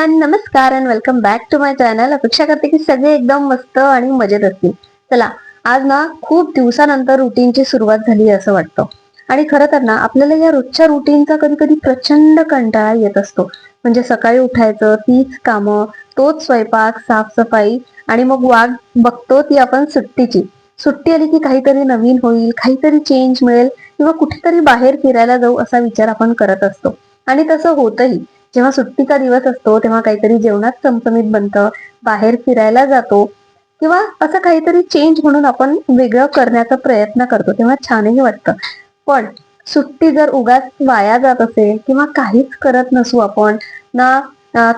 Everyone नमस्कार and welcome back to my channel अपेक्षा करते की सगळे एकदम मस्त आणि मजेत असतील. चला आज ना खूप दिवसानंतर रुटीनची सुरुवात झाली असं वाटतं. आणि खरं तर ना आपल्याला या रोजच्या रुटीनचा कधी कधी प्रचंड कंटाळा येत असतो. म्हणजे सकाळी उठायचं तीच कामं तोच स्वयंपाक साफसफाई आणि मग वाट बघतो ती आपण सुट्टीची. सुट्टी आली की काहीतरी नवीन होईल काहीतरी चेंज मिळेल किंवा कुठेतरी बाहेर फिरायला जाऊ असा विचार आपण करत असतो. आणि तसं होतही. जेव्हा सुट्टीचा दिवस असतो तेव्हा काहीतरी जेवणात चमचमीत बनतं बाहेर फिरायला जातो किंवा असं काहीतरी चेंज म्हणून आपण वेगळं करण्याचा प्रयत्न करतो तेव्हा छानही वाटतं. पण सुट्टी जर उगाच वाया जात असेल किंवा काहीच करत नसू आपण ना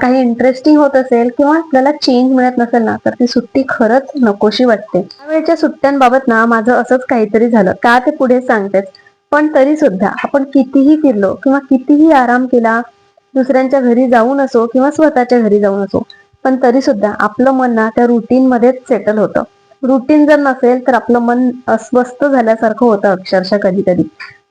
काही इंटरेस्टिंग होत असेल किंवा आपल्याला चेंज मिळत नसेल ना तर ती सुट्टी खरंच नकोशी वाटते. त्यावेळेच्या सुट्ट्यांबाबत ना माझं असंच काहीतरी झालं. का ते पुढे सांगतेच. पण तरी सुद्धा आपण कितीही फिरलो किंवा कितीही आराम केला दुसऱ्यांच्या घरी जाऊन असो किंवा स्वतःच्या घरी जाऊन असो. पण तरी सुद्धा आपलं मन ना त्या रुटीन मध्येच सेटल होतं. रुटीन जर नसेल तर आपलं मन अस्वस्थ झाल्यासारखं होतं अक्षरशः कधी कधी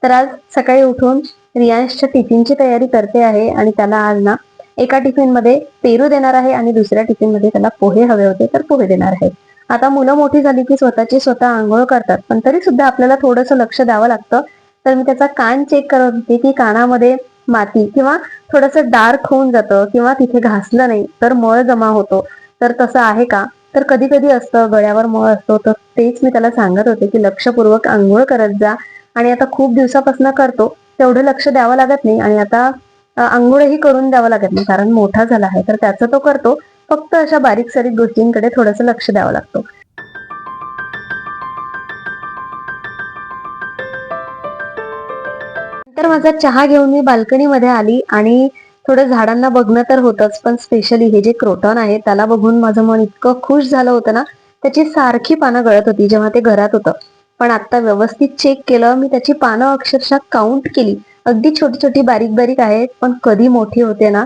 तर आज सकाळी उठून रियांशच्या टिफिनची तयारी करते आहे आणि त्याला आज ना एका टिफिनमध्ये पेरू देणार आहे आणि दुसऱ्या टिफिनमध्ये त्याला पोहे हवे होते तर पोहे देणार आहे. आता मुलं मोठी झाली की स्वतःची स्वतः आंघोळ करतात. पण तरी सुद्धा आपल्याला थोडंसं लक्ष द्यावं लागतं. तर मी त्याचा कान चेक करत होते की कानामध्ये माती किंवा थोडंसं डार्क होऊन जातं किंवा तिथे घासलं नाही तर मळ जमा होतो. तर तसं आहे का? तर कधी कधी असतं गळ्यावर मळ असतो. तर तेच मी त्याला सांगत होते की लक्षपूर्वक आंघोळ करत जा. आणि आता खूप दिवसापासून करतो. तेवढं लक्ष द्यावं लागत नाही आणि आता आंघोळही करून द्यावं लागत नाही कारण मोठा झाला आहे. तर त्याचं तो करतो. फक्त अशा बारीक सारीक गोष्टींकडे थोडंसं लक्ष द्यावं लागतं. तर माझा चहा घेऊन मी बाल्कनीमध्ये आली आणि थोडं झाडांना बघणं तर होतच पण स्पेशली हे जे क्रोटॉन आहे त्याला बघून माझं मन इतकं खुश झालं होतं ना त्याची सारखी पानं गळत होती जेव्हा ते घरात होतं. पण आता व्यवस्थित चेक केलं मी त्याची पानं अक्षरशः काउंट केली. अगदी छोटी छोटी बारीक बारीक आहेत पण कधी मोठी होते ना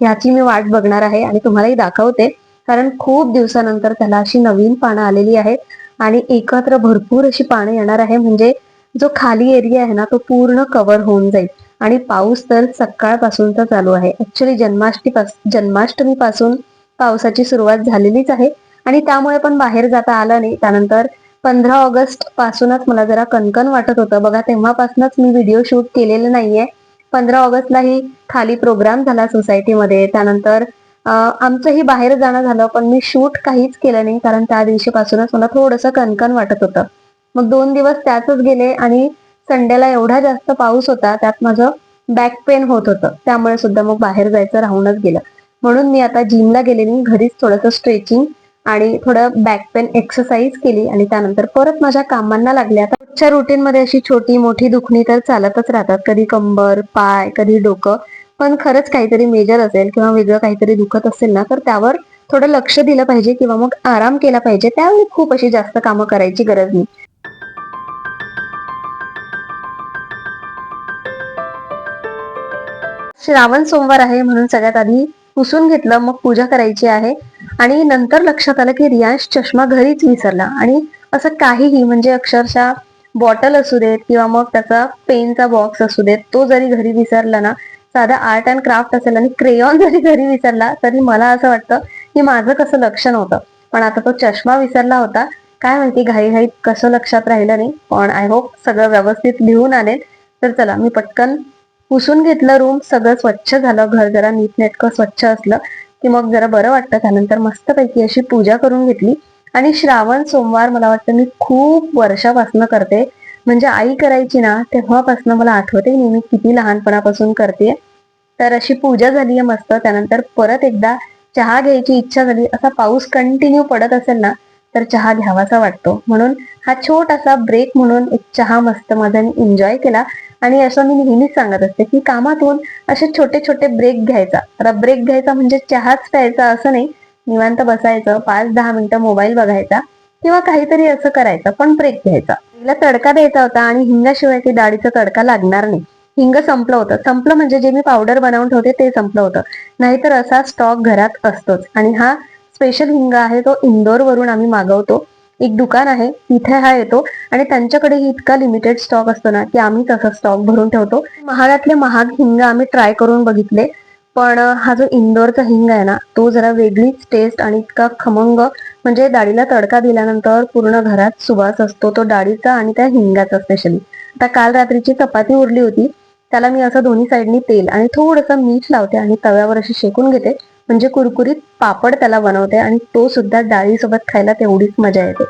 ह्याची मी वाट बघणार आहे आणि तुम्हालाही दाखवते. कारण खूप दिवसानंतर त्याला अशी नवीन पानं आलेली आहेत आणि एकत्र भरपूर अशी पानं येणार आहे. म्हणजे जो खाली एरिया आहे ना तो पूर्ण कव्हर होऊन जाईल. आणि पाऊस तर सकाळपासूनचा चालू आहे. ऍक्च्युली जन्माष्टी जन्माष्टमी पासून पावसाची सुरुवात झालेलीच आहे. आणि त्यामुळे पण बाहेर जाता आलं नाही. त्यानंतर पंधरा ऑगस्ट पासूनच मला जरा कणकण वाटत होतं. बघा तेव्हापासूनच मी व्हिडिओ शूट केलेलं नाहीये. पंधरा ऑगस्टलाही खाली प्रोग्राम झाला सोसायटीमध्ये त्यानंतर आमचंही बाहेर जाणं झालं पण मी शूट काहीच केलं नाही. कारण त्या दिवशीपासूनच मला थोडंसं कणकण वाटत होतं. मग दोन दिवस त्यातच गेले आणि संडेला एवढा जास्त पाऊस होता त्यात माझं बॅक पेन होत होतं. त्यामुळे सुद्धा मग बाहेर जायचं राहूनच गेलं. म्हणून मी आता जिमला गेले नाही घरीच थोडंसं स्ट्रेचिंग आणि थोडं बॅक पेन एक्सरसाइज केली आणि त्यानंतर परत माझ्या कामांना लागल्या आता रोजच्या रुटीन मध्ये अशी छोटी मोठी दुखणी तर चालतच राहतात. कधी कंबर पाय कधी डोकं. पण खरंच काहीतरी मेजर असेल किंवा वेगळं काहीतरी दुखत असेल ना तर त्यावर थोडं लक्ष दिलं पाहिजे किंवा मग आराम केला पाहिजे. त्यावेळी खूप अशी जास्त कामं करायची गरज नाही. श्रावण सोमवार आहे म्हणून सगळ्यात आधी पुसून घेतलं मग पूजा करायची आहे. आणि नंतर लक्षात आलं की रियांश चष्मा घरीच विसरला. आणि असं काहीही म्हणजे अक्षरशः बॉटल असू देत किंवा मग त्याचा पेनचा बॉक्स असू देत तो जरी घरी विसरला ना साधा आर्ट अँड क्राफ्ट असेल आणि क्रेयॉन जरी घरी विसरला तरी मला असं वाटतं की माझं कसं लक्ष नव्हतं पण आता तो चष्मा विसरला होता. काय माहिती घाईघाईत कसं लक्षात राहिलं नाही. पण आय होप सगळं व्यवस्थित लिहून आले तर चला मी पटकन पुसून घेतलं रूम सगळं स्वच्छ झालं घर जरा नीटनेटकं स्वच्छ असलं की मग जरा बरं वाटतं. त्यानंतर मस्तपैकी अशी पूजा करून घेतली. आणि श्रावण सोमवार मला वाटतं मी खूप वर्षापासून करते. म्हणजे आई करायची ना तेव्हापासून मला आठवते की मी किती लहानपणापासून करते. तर अशी पूजा झाली आहे मस्त. त्यानंतर परत एकदा चहा घ्यायची इच्छा झाली. असा पाऊस कंटिन्यू पडत असेल ना तर चहा घ्यावासा वाटतो. म्हणून हा छोटासा ब्रेक म्हणून एक चहा मस्त माझा मी एन्जॉय केला. आणि असं मी नेहमीच सांगत असते की कामातून असे छोटे छोटे ब्रेक घ्यायचा. ब्रेक घ्यायचा म्हणजे चहाच प्यायचा असं नाही. निवांत बसायचं पाच दहा मिनिटं मोबाईल बघायचा किंवा काहीतरी असं करायचं पण ब्रेक घ्यायचा. तिला तडका द्यायचा होता आणि हिंगाशिवाय ती डाळीचा तडका लागणार नाही. हिंग संपलं होतं. संपलं म्हणजे जे मी पावडर बनवून ठेवते ते संपलं होतं. नाहीतर असा स्टॉक घरात असतोच. आणि हा स्पेशल हिंग आहे तो इंदोर वरून आम्ही मागवतो. एक दुकान आहे तिथे हा येतो आणि त्यांच्याकडे इतका लिमिटेड स्टॉक असतो ना की आम्ही तसा स्टॉक भरून ठेवतो. महागातले महाग हिंग आम्ही ट्राय करून बघितले पण हा जो इंदोरचा हिंग आहे ना तो जरा वेगळीच टेस्ट आणि इतका खमंग म्हणजे डाळीला तडका दिल्यानंतर पूर्ण घरात सुवास असतो तो डाळीचा आणि त्या हिंगाचा स्पेशली आता काल रात्रीची चपाती उरली होती त्याला मी असं दोन्ही साईडनी तेल आणि थोडंसं मीठ लावते आणि तव्यावर अशी शेकून घेते. म्हणजे कुरकुरीत पापड त्याला बनवते आणि तो सुद्धा डाळीसोबत खायला तेवढीच मजा येते.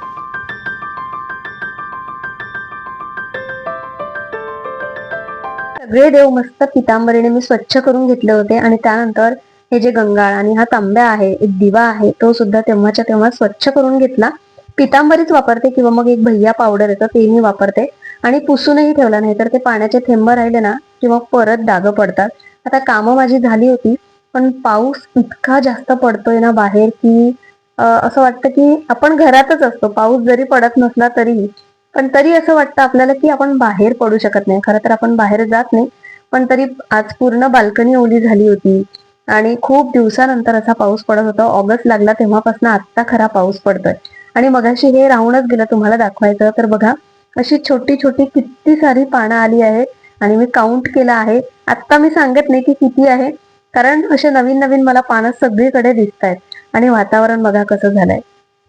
सगळे देव मस्त पितांबरीने मी स्वच्छ करून घेतले होते आणि त्यानंतर हे जे गंगाळ आणि हा तांब्या आहे एक दिवा आहे तो सुद्धा तेव्हाच्या तेव्हा स्वच्छ करून घेतला. पितांबरीच वापरते किंवा मग एक भैया पावडर येतं ते मी वापरते. आणि पुसूनही ठेवला नाही तर ते पाण्याचे थेंब राहिले ना किंवा परत डाग पडतात. आता कामं माझी झाली होती पण पाऊस इतका जास्त पडतोय ना बाहेर की असं वाटतं की आपण घरातच असतो. पाऊस जरी पडत नसला तरी. पण तरी असं वाटतं आपल्याला की आपण बाहेर पडू शकत नाही. खरं तर आपण बाहेर जात नाही. पण तरी आज पूर्ण बाल्कनी ओली झाली होती. आणि खूप दिवसानंतर असा पाऊस पडत होता. ऑगस्ट लागला तेव्हापासून आत्ता खरा पाऊस पडतोय. आणि मगाशी हे राहूनच गेलं तुम्हाला दाखवायचं. तर बघा अशी छोटी छोटी किती सारी पानं आली आहेत. आणि मी काउंट केलं आहे. आत्ता मी सांगत नाही की किती आहे. कारण असे नवीन नवीन मला पानं सगळीकडे दिसत आहेत आणि वातावरण बघा कसं झालंय.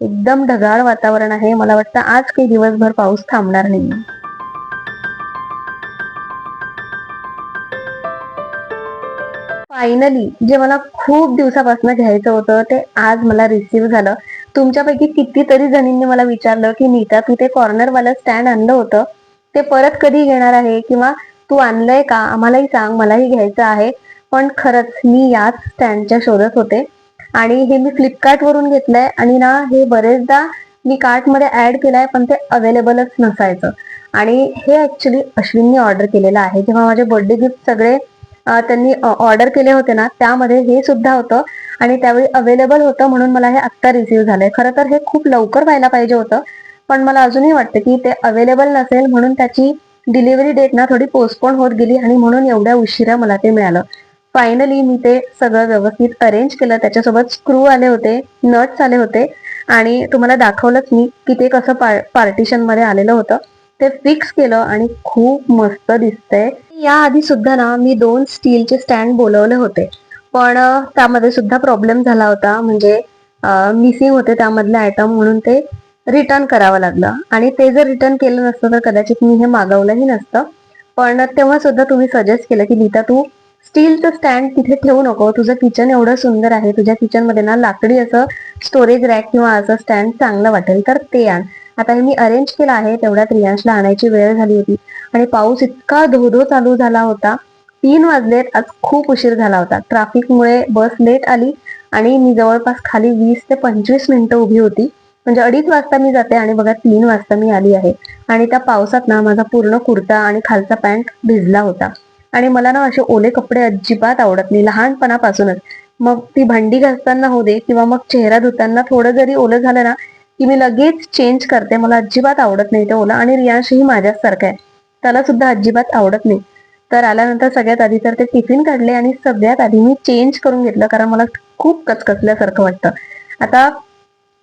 एकदम ढगाळ वातावरण आहे. मला वाटतं आज काही दिवसभर पाऊस थांबणार नाही. फायनली जे मला खूप दिवसापासून घ्यायचं होतं ते आज मला रिसीव्ह झालं. तुमच्यापैकी कितीतरी जणींनी मला विचारलं की नीता तू ते कॉर्नरवालं स्टँड आणलं होतं. ते परत कधी घेणार आहे? किंवा तू आणलंय का? आम्हालाही सांग मलाही घ्यायचं आहे. पण खरंच मी याच स्टँडच्या शोधत होते. आणि हे मी फ्लिपकार्ट वरून घेतलंय आणि ना हे बरेचदा मी कार्टमध्ये ऍड केलंय पण ते अवेलेबलच नसायचं. आणि हे ऍक्च्युली अश्विननी ऑर्डर केलेलं आहे. जेव्हा माझे बर्थडे गिफ्ट सगळे त्यांनी ऑर्डर केले होते ना त्यामध्ये हे सुद्धा होतं. आणि त्यावेळी अवेलेबल होतं म्हणून मला हे आत्ता रिसिव्ह झालंय. खरं तर हे खूप लवकर व्हायला पाहिजे होतं पण मला अजूनही वाटतं की ते अवेलेबल नसेल म्हणून त्याची डिलिव्हरी डेट ना थोडी पोस्टपोन होत गेली आणि म्हणून एवढ्या उशिरा मला ते मिळालं. फायनली मी ते सगळं व्यवस्थित अरेंज केलं. त्याच्यासोबत स्क्रू आले होते नट्स आले होते. आणि तुम्हाला दाखवलंच मी की ते कसं पार्टिशनमध्ये आलेलं होतं. ते फिक्स केलं आणि खूप मस्त दिसतंय. याआधी सुद्धा ना मी दोन स्टीलचे स्टँड बोलवले होते. पण त्यामध्ये सुद्धा प्रॉब्लेम झाला होता. म्हणजे मिसिंग होते त्यामधले आयटम म्हणून ते रिटर्न करावं लागलं. आणि ते जर रिटर्न केलं नसतं तर कदाचित मी हे मागवलंही नसतं. पण तेव्हा सुद्धा तुम्ही सजेस्ट केलं की नीता तू स्टीलचं स्टँड तिथे ठेवू नको. तुझं किचन एवढं सुंदर आहे. तुझ्या किचनमध्ये ना लाकडी असं स्टोरेज रॅक किंवा असं स्टँड चांगलं वाटेल. तर ते आण. आता हे मी अरेंज केलं आहे. तेवढ्यात रियांशला आणायची वेळ झाली होती. आणि पाऊस इतका धोधो चालू झाला होता. तीन वाजलेत. आज खूप उशीर झाला होता. ट्रॅफिकमुळे बस लेट आली. आणि मी जवळपास खाली वीस ते पंचवीस मिनिटं उभी होती. म्हणजे अडीच वाजता मी जाते आणि बघा तीन वाजता मी आली आहे. आणि त्या पावसात ना माझा पूर्ण कुर्ता आणि खालचा पॅन्ट भिजला होता. आणि मला ना असे ओले कपडे अजिबात आवडत नाही लहानपणापासूनच. मग ती भांडी घासताना होऊ दे किंवा मग चेहरा धुताना थोडं जरी ओलं झालं ना की मी लगेच चेंज करते. मला अजिबात आवडत नाही ते ओलं आणि रियांशही माझ्याच सारखं आहे. त्याला सुद्धा अजिबात आवडत नाही. तर आल्यानंतर सगळ्यात आधी तर ते टिफिन काढले आणि सगळ्यात आधी मी चेंज करून घेतलं कारण मला खूप कचकचल्यासारखं वाटतं. आता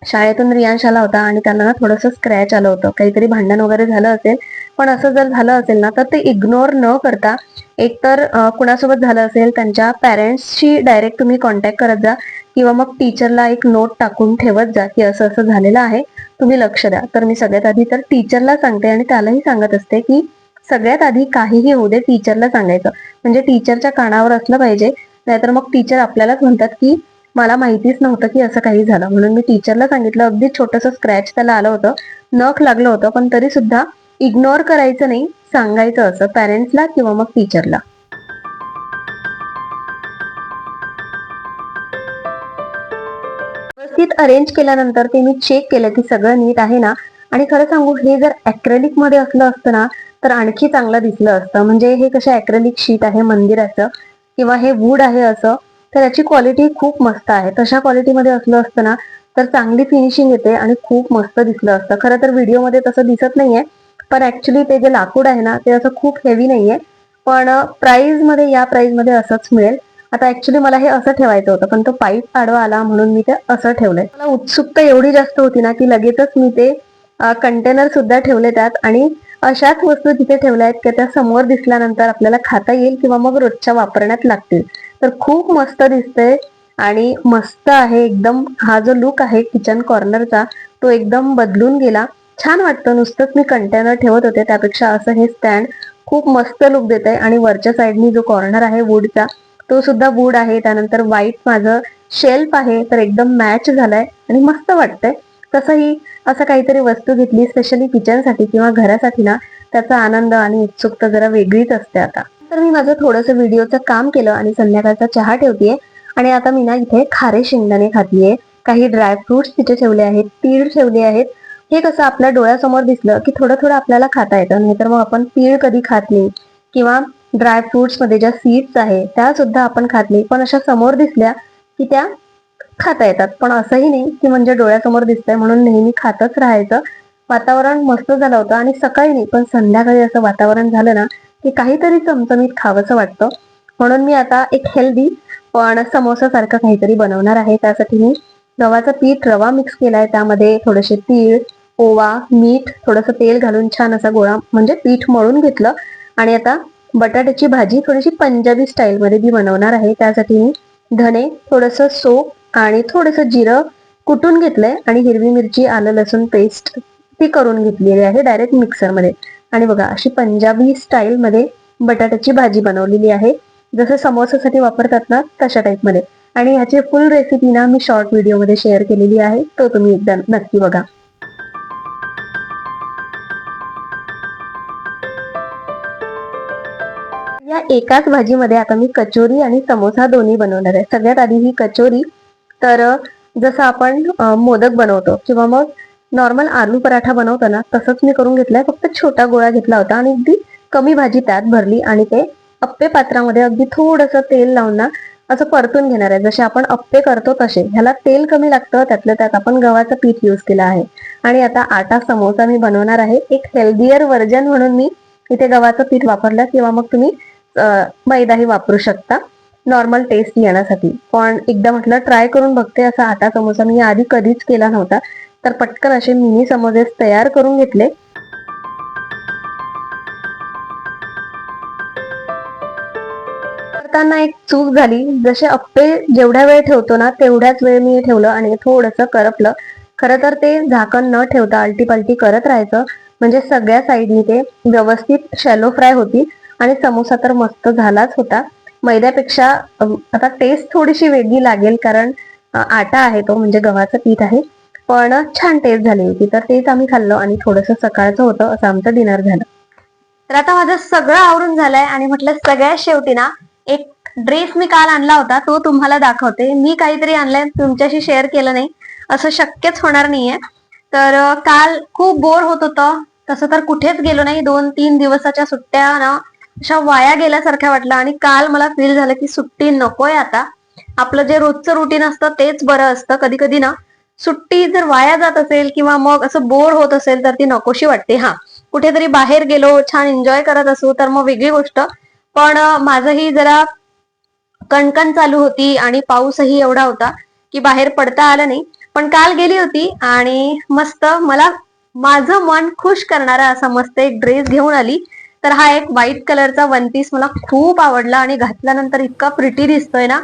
शाळेतून रियांश आला होता आणि त्यांना ना थोडंसं स्क्रॅच आलं होतं. काहीतरी भांडण वगैरे झालं असेल पण असं जर झालं असेल ना तर ते इग्नोर न करता एकतर कुणासोबत झालं असेल त्यांच्या पॅरेंट्सशी डायरेक्ट तुम्ही कॉन्टॅक्ट करत जा किंवा मग टीचरला एक नोट टाकून ठेवत जा की असं असं झालेलं आहे तुम्ही लक्ष द्या. तर मी सगळ्यात आधी तर टीचरला सांगते आणि त्यालाही सांगत असते की सगळ्यात आधी काहीही होऊ दे टीचरला सांगायचं. म्हणजे टीचरच्या कानावर असलं पाहिजे नाहीतर मग टीचर आपल्यालाच म्हणतात की मला माहितीच नव्हतं की असं काही झालं. म्हणून मी टीचरला सांगितलं अगदी छोटंसं स्क्रॅच त्याला आलं होतं. नख लागलं होतं पण तरी सुद्धा इग्नोर करायचं नाही. सांगायचं असं पॅरेंट्सला किंवा मग टीचरला व्यवस्थित अरेंज केल्यानंतर ते मी चेक केलं की सगळं नीट आहे ना? आणि खरं सांगू हे जर अॅक्रेलिकमध्ये असलं असतं ना तर आणखी चांगलं दिसलं असतं. म्हणजे हे कसं अॅक्रेलिक शीट आहे मंदिराचं किंवा हे वूड आहे असं तर याची क्वालिटी खूप मस्त आहे. तशा क्वालिटीमध्ये असलं असतं ना तर चांगली फिनिशिंग येते आणि खूप मस्त दिसलं असतं. खरं तर व्हिडिओमध्ये तसं दिसत नाहीये पण ऍक्च्युली ते जे लाकूड आहे ना ते असं खूप हेवी नाहीये. पण प्राइसमध्ये या प्राइसमध्ये असंच मिळेल. आता ऍक्च्युली मला हे असं ठेवायचं होतं पण तो पाईप आडवा आला म्हणून मी ते असं ठेवलंय. मला उत्सुकता एवढी जास्त होती ना की लगेचच मी ते कंटेनर सुद्धा ठेवले त्यात. आणि अशाच वस्तू तिथे ठेवल्या आहेत की त्या समोर दिसल्यानंतर आपल्याला खाता येईल किंवा मग रोजच्या वापरण्यात लागतील. तर खूप मस्त दिसतंय. आणि मस्त आहे एकदम हा जो लुक आहे किचन कॉर्नरचा तो एकदम बदलून गेला. छान वाटतं. नुसतंच मी कंटेनर ठेवत होते. त्यापेक्षा असं हे स्टँड खूप मस्त लुक देत आहे आणि वरच्या साईडनी जो कॉर्नर आहे वूडचा तो सुद्धा वूड आहे. त्यानंतर व्हाईट माझं शेल्फ आहे. तर एकदम मॅच झालाय. आणि मस्त वाटतंय. तसंही असं काहीतरी वस्तू घेतली स्पेशली किचनसाठी किंवा घरासाठी ना त्याचा आनंद आणि उत्सुकता जरा वेगळीच असते आता. तर मी माझं थोडंसं व्हिडिओचं काम केलं आणि संध्याकाळचा चहा ठेवतेय. आणि आता मी ना इथे खारे शेंगदाणे खातीये काही ड्रायफ्रुट्स तिथे ठेवले आहेत तीळ ठेवले आहेत. हे कसं आपल्या डोळ्यासमोर दिसलं की थोडं थोडं आपल्याला खाता येतं. नाहीतर मग आपण तीळ कधी खात नाही. किंवा ड्रायफ्रुट्समध्ये ज्या सीड्स आहे त्या सुद्धा आपण खात नाही. पण अशा समोर दिसल्या की त्या खाता येतात. पण असंही नाही की म्हणजे डोळ्यासमोर दिसतंय म्हणून नेहमी खातच राहायचं. वातावरण मस्त झालं होतं आणि सकाळी नाही पण संध्याकाळी असं वातावरण झालं ना की काहीतरी चमचमीत खावंसं वाटतं. म्हणून मी आता एक हेल्दी पण समोसासारखं काहीतरी बनवणार आहे. त्यासाठी मी गव्हाचं पीठ रवा मिक्स केलाय. त्यामध्ये थोडेसे तीळ ओवा मीठ थोडंसं तेल घालून छान असा गोळा म्हणजे पीठ मळून घेतलं. आणि आता बटाट्याची भाजी थोडीशी पंजाबी स्टाईल मध्ये मी बनवणार आहे. त्यासाठी मी धणे थोडंसं सोप आणि थोडंसं जिरं कुटून घेतलंय. आणि हिरवी मिरची आलं लसूण पेस्ट ती करून घेतलेली आहे डायरेक्ट मिक्सरमध्ये आणि बघा अशी पंजाबी स्टाईल मध्ये बटाट्याची भाजी बनवलेली आहे. जसं समोसासाठी वापरतात ना तशा टाईपमध्ये आणि ह्याची फुल रेसिपी ना मी शॉर्ट व्हिडिओमध्ये शेअर केलेली आहे. तो तुम्ही एकदा नक्की बघा. एकाच भाजीमध्ये आता मी कचोरी आणि समोसा दोन्ही बनवणार आहे. सगळ्यात आधी ही कचोरी तर जसं आपण मोदक बनवतो किंवा मग नॉर्मल आलू पराठा बनवतो ना तसंच मी करून घेतलाय. फक्त छोटा गोळा घेतला होता आणि अगदी कमी भाजी त्यात भरली आणि ते अप्पे पात्रामध्ये अगदी थोडंसं तेल लावून ना असं परतून घेणार आहे. जसे आपण अप्पे करतो तसे. ह्याला तेल कमी लागतं त्यातलं त्यात आपण गव्हाचं पीठ यूज केलं आहे. आणि आता आटा समोसा मी बनवणार आहे. एक हेल्दियर व्हर्जन म्हणून मी इथे गव्हाचं पीठ वापरलं किंवा मग तुम्ही मैदाही वापरू शकता. नॉर्मल टेस्ट येण्यासाठी पण एकदा म्हटलं ट्राय करून बघते असा आटा समोसा मी आधी कधीच केला नव्हता. तर पटकन असे मिनी समोसेस तयार करून घेतले. करताना एक चूक झाली. जसे अप्पे जेवढ्या वेळ ठेवतो ना तेवढ्याच वेळ मी ठेवलं आणि थोडंसं करपलं. खरं तर ते झाकण न ठेवता आलटी पालटी करत राहायचं. म्हणजे सगळ्या साईडनी ते व्यवस्थित शॅलो फ्राय होती. आणि समोसा तर मस्त झालाच होता. मैद्यापेक्षा आता टेस्ट थोडीशी वेगळी लागेल कारण आटा आहे तो म्हणजे गव्हाचं पीठ आहे. पण छान टेस्ट झाली होती तर तेच आम्ही खाल्लो आणि थोडंसं सकाळचं होतं असं आमचं डिनर झालं. तर आता माझं सगळं आवरून झालंय आणि म्हटलं सगळ्या शेवटी ना एक ड्रेस मी काल आणला होता तो तुम्हाला दाखवते. मी काहीतरी आणलाय तुमच्याशी शेअर केलं नाही असं शक्यच होणार नाहीये. तर काल खूप बोर होत होतं. तसं तर कुठेच गेलो नाही. दोन तीन दिवसाच्या सुट्ट्या ना अशा वाया गेल्यासारख्या वाटलं आणि काल मला फील झालं की सुट्टी नकोय आता. आपलं जे रोजचं रुटीन असतं तेच बरं असतं. कधी कधी ना सुट्टी जर वाया जात असेल किंवा मग असं बोर होत असेल तर ती नकोशी वाटते. हा कुठेतरी बाहेर गेलो छान एन्जॉय करत असू तर मग वेगळी गोष्ट. पण माझंही जरा कणकण चालू होती आणि पाऊसही एवढा होता की बाहेर पडता आलं नाही. पण काल गेली होती आणि मस्त मला माझं मन खुश करणारा असा मस्त एक ड्रेस घेऊन आली. तर हा एक व्हाईट कलरचा वन पीस मला खूप आवडला आणि घातल्यानंतर इतका प्रिटी दिसतोय ना.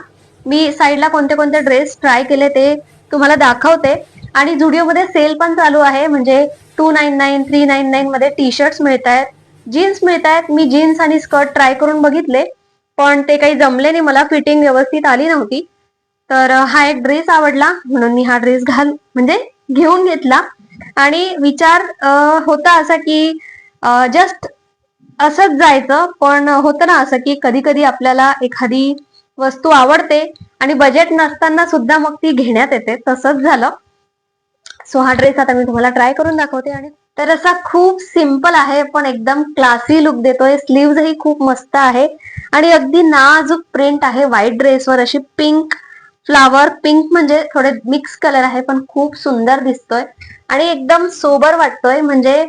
मी साईडला कोणते कोणते ड्रेस ट्राय केले ते तुम्हाला दाखवते. आणि झुडिओमध्ये सेल पण चालू आहे म्हणजे two nine nine three nine nine मध्ये टी शर्ट्स मिळत आहेत जीन्स मिळत आहेत मी जीन्स आणि स्कर्ट ट्राय करून बघितले पण ते काही जमले नाही. मला फिटिंग व्यवस्थित आली नव्हती. तर हा एक ड्रेस आवडला. म्हणून मी हा ड्रेस घाल म्हणजे घेऊन घेतला. आणि विचार होता असा की जस्ट असंच जायचं. पण होतं ना असं की कधी कधी आपल्याला एखादी वस्तू आवडते आणि बजेट नसताना सुद्धा मग ती घेण्यात येते. तसंच झालं. सो हा ड्रेस आता मी तुम्हाला ट्राय करून दाखवते आणि तर असा खूप सिंपल आहे पण एकदम क्लासी लुक देतोय. स्लीव्ह ही खूप मस्त आहे. आणि अगदी नाजूक प्रिंट आहे व्हाईट ड्रेसवर अशी पिंक फ्लावर पिंक म्हणजे थोडे मिक्स कलर आहे पण खूप सुंदर दिसतोय. आणि एकदम सोबर वाटतोय. म्हणजे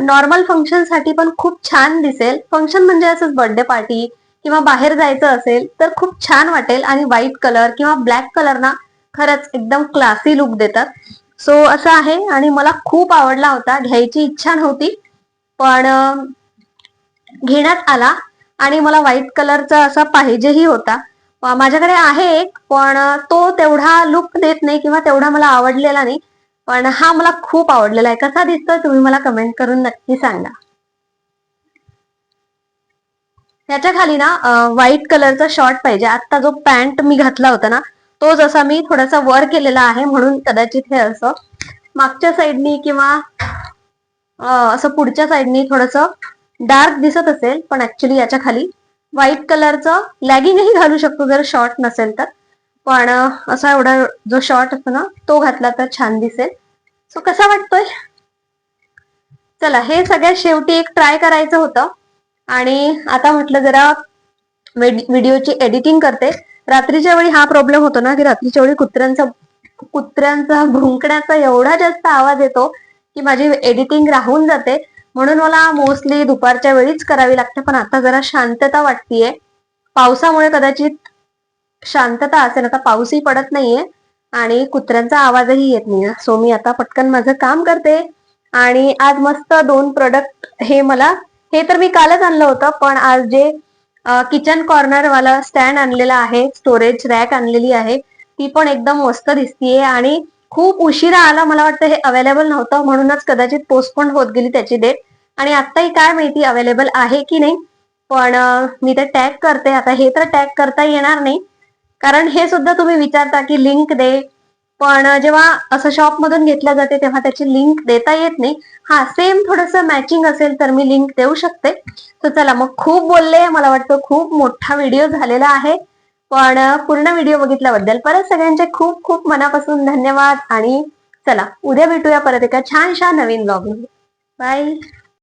नॉर्मल फंक्शनसाठी पण खूप छान दिसेल. फंक्शन म्हणजे असंच बर्थडे पार्टी किंवा बाहेर जायचं असेल तर खूप छान वाटेल आणि व्हाईट कलर किंवा ब्लॅक कलर ना खरंच एकदम क्लासी लुक देतात. सो असं आहे आणि मला खूप आवडला होता. घ्यायची इच्छा नव्हती. पण घेण्यात आला आणि मला व्हाईट कलरचा असा पाहिजेही होता. माझ्याकडे आहे एक पण तो तेवढा लुक देत नाही किंवा तेवढा मला आवडलेला नाही. पण हा मला खूप आवडलेला आहे. कसा दिसतोय तुम्ही मला कमेंट करून नक्की सांगा. याच्या खाली ना व्हाईट कलरचा शॉर्ट पाहिजे. आता जो पॅन्ट मी घातला होता ना तो जसा मी थोडासा वर केलेला आहे म्हणून कदाचित हे असं. मागच्या साईडनी किंवा असं पुढच्या साईडनी थोडस डार्क दिसत असेल पण ऍक्च्युली याच्या खाली व्हाईट कलरचं लॅगिंगही घालू शकतो जर शॉर्ट नसेल तर. पण असा एवढा जो शॉर्ट असतो ना तो घातला तर छान दिसेल. सो कसा वाटतोय? चला हे सगळ्यात शेवटी एक ट्राय करायचं होतं. आणि आता म्हटलं जरा व्हिडिओची एडिटिंग करते. रात्रीच्या वेळी हा प्रॉब्लेम होतो ना की रात्रीच्या वेळी कुत्र्यांचा कुत्र्यांचा भुंकण्याचा एवढा जास्त आवाज येतो की माझी एडिटिंग राहून जाते. म्हणून मला मोस्टली दुपारच्या वेळीच करावी लागते पण आता जरा शांतता वाटतीये. पावसामुळे कदाचित शांतता असेल आता पाऊसही पडत नाहीये. आणि कुत्र्यांचा आवाजही येत नाही सो मी आता पटकन माझं काम करते. आणि आज मस्त दोन प्रोडक्ट हे मला हे तर मी कालच आणलं होतं पण आज जे किचन कॉर्नर वाला स्टँड आणलेला आहे स्टोरेज रॅक आणलेली आहे ती पण एकदम मस्त दिसतीये आणि खूप उशिरा आला मला वाटतं हे अवेलेबल नव्हतं म्हणूनच कदाचित पोस्टपोन होत गेली त्याची डेट आणि आत्ताही काय माहिती अवेलेबल आहे की नाही पण मी ते टॅग करते. आता हे तर टॅग करता येणार नाही कारण हे सुद्धा तुम्ही विचारता की लिंक दे. पण जेव्हा असं शॉप मधून घेतल्या जाते तेव्हा त्याची लिंक देता येत नाही. हा सेम थोडस मॅचिंग असेल तर मी लिंक देऊ शकते. तर चला मग खूप बोलले. मला वाटतं खूप मोठा व्हिडिओ झालेला आहे. पण पूर्ण व्हिडिओ बघितल्याबद्दल परत सगळ्यांचे खूप खूप मनापासून धन्यवाद. आणि चला उद्या भेटूया परत एका छानशा नवीन ब्लॉग बाय